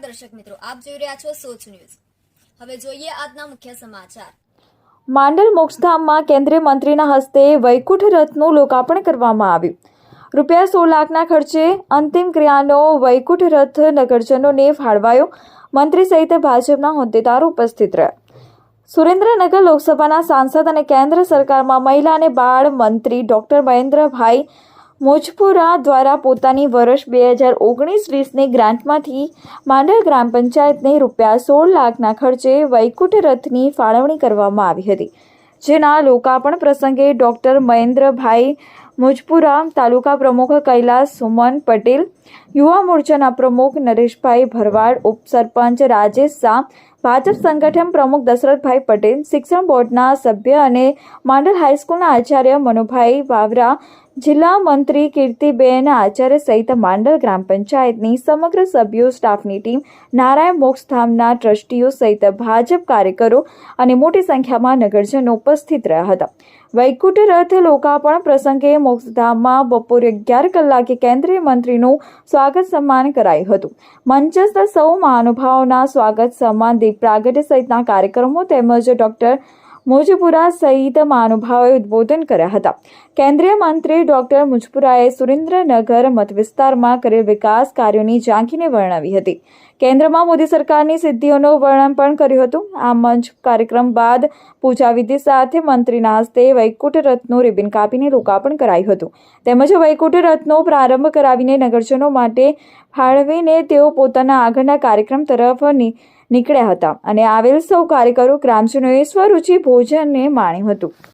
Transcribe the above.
દર્શક મિત્રો, આપ જોઈ રહ્યા છો સોચ ન્યૂઝ. હવે જોઈએ આજના મુખ્ય સમાચાર. માંડલ મોક્ષધામમાં કેન્દ્રીય મંત્રીના હસ્તે વૈકુંઠ રથનું લોકાર્પણ કરવામાં આવ્યું. રૂપિયા સો લાખના ખર્ચે અંતિમ ક્રિયાનો વૈકુંઠ રથ નગરજનોને ફાળવાયો. મંત્રી સહિત ભાજપના હોદ્દેદારો ઉપસ્થિત રહ્યા. સુરેન્દ્રનગર લોકસભાના સાંસદ અને કેન્દ્ર સરકારમાં મહિલા અને બાળ મંત્રી ડોક્ટર મહેન્દ્રભાઈ મોજપુરા દ્વારા પોતાની વર્ષ બે હજાર ઓગણીસ વીસની ગ્રાન્ટમાંથી માંડલ ગ્રામ પંચાયતને રૂપિયા સોળ લાખના ખર્ચે વૈકુંઠ રથની ફાળવણી કરવામાં આવી હતી. જેના લોકાર્પણ પ્રસંગે ડૉક્ટર મહેન્દ્રભાઈ મુજપુરા તાલુકા પ્રમુખ કૈલાસ સુમન પટેલ, યુવા મોરચાના પ્રમુખ નરેશભાઈ ભરવાડ, ઉપસરપંચ રાજેશ શાહ, ભાજપ સંગઠન પ્રમુખ દશરથભાઈ પટેલ, શિક્ષણ બોર્ડના સભ્ય અને માંડલ હાઈસ્કૂલના આચાર્ય મનુભાઈ વાવરા, જિલ્લા મંત્રી કીર્તિબેન આચાર્ય સહિત માંડલ ગ્રામ પંચાયતની સમગ્ર સભ્યો, સ્ટાફની ટીમ, નારાયણ મોક્ષધામના ટ્રસ્ટીઓ સહિત ભાજપ કાર્યકરો અને મોટી સંખ્યામાં નગરજનો ઉપસ્થિત રહ્યા હતા. વૈકુંઠ રથ લોકાર્પણ પ્રસંગે મોક્ષધામમાં બપોરે અગિયાર કલાકે કેન્દ્રીય મંત્રીનું સ્વાગત સન્માન કરાયું હતું. મંચસ્થ સૌ મહાનુભાવોના સ્વાગત સન્માન દીપ પ્રાગટ્ય સહિતના કાર્યક્રમો તેમજ ડોક્ટર મુજપુરા સહિત મહાનુભાવોએ ઉદ્બોધન કર્યા હતા. કેન્દ્રીય મંત્રી ડોક્ટર મુજપુરાએ સુરેન્દ્રનગર મતવિસ્તારમાં કરેલ વિકાસ કાર્યોની ઝાંખીને વર્ણવી હતી. કેન્દ્રમાં મોદી સરકારની સિદ્ધિઓનું વર્ણન પણ કર્યું હતું. આ મંચ કાર્યક્રમ બાદ પૂજા વિધિ સાથે મંત્રીના હસ્તે વૈકુંઠ રથનું રિબિન કાપીને લોકાર્પણ કરાયું હતું. તેમજ વૈકુંઠ રથનો પ્રારંભ કરાવીને નગરજનો માટે ફાળવીને તેઓ પોતાના આગળના કાર્યક્રમ તરફ ની- નીકળ્યા હતા અને આવેલ સૌ કાર્યકરો ગ્રામજનોએ સ્વરૂચિ ભોજનને માણ્યું હતું.